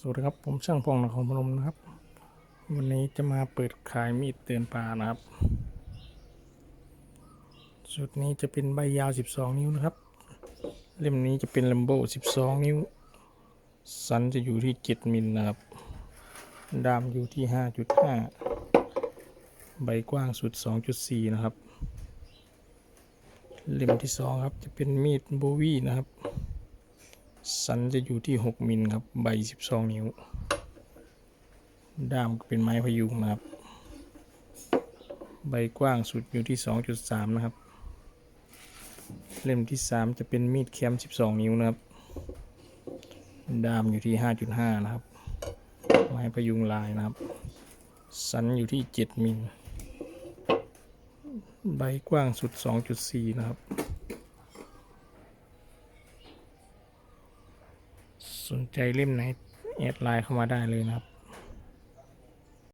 สวัสดีครับ ผมช่างพงนครพนมนะครับ วันนี้จะมาเปิดขายมีดเตือนปลานะครับชุดนี้จะเป็นใบยาว 12 นิ้วนะครับ เล่มนี้จะเป็นลัมโบ12 นิ้ว สันจะอยู่ที่ 7 มิลนะครับ ดามอยู่ที่ 5.5 ใบกว้างสุด 2.4 นะครับ เล่มที่ 2 ครับ จะเป็นมีดโบวี่นะครับ สันจะอยู่ที่ 6 มิลครับ ใบ 12 นิ้ว ด้ามเป็นไม้พยุงนะครับ ใบกว้างสุดอยู่ที่ 2.3 นะครับ เล่มที่ 3 จะเป็นมีดแคม 12 นิ้วนะครับ ด้ามอยู่ที่ 5.5 นะครับ ไม้พยุงลายนะครับ สันอยู่ที่ 7 มิล ใบกว้างสุด 2.4 นะครับ สนใจเล่มไหนแอดไลน์เข้ามาได้เลยนะครับ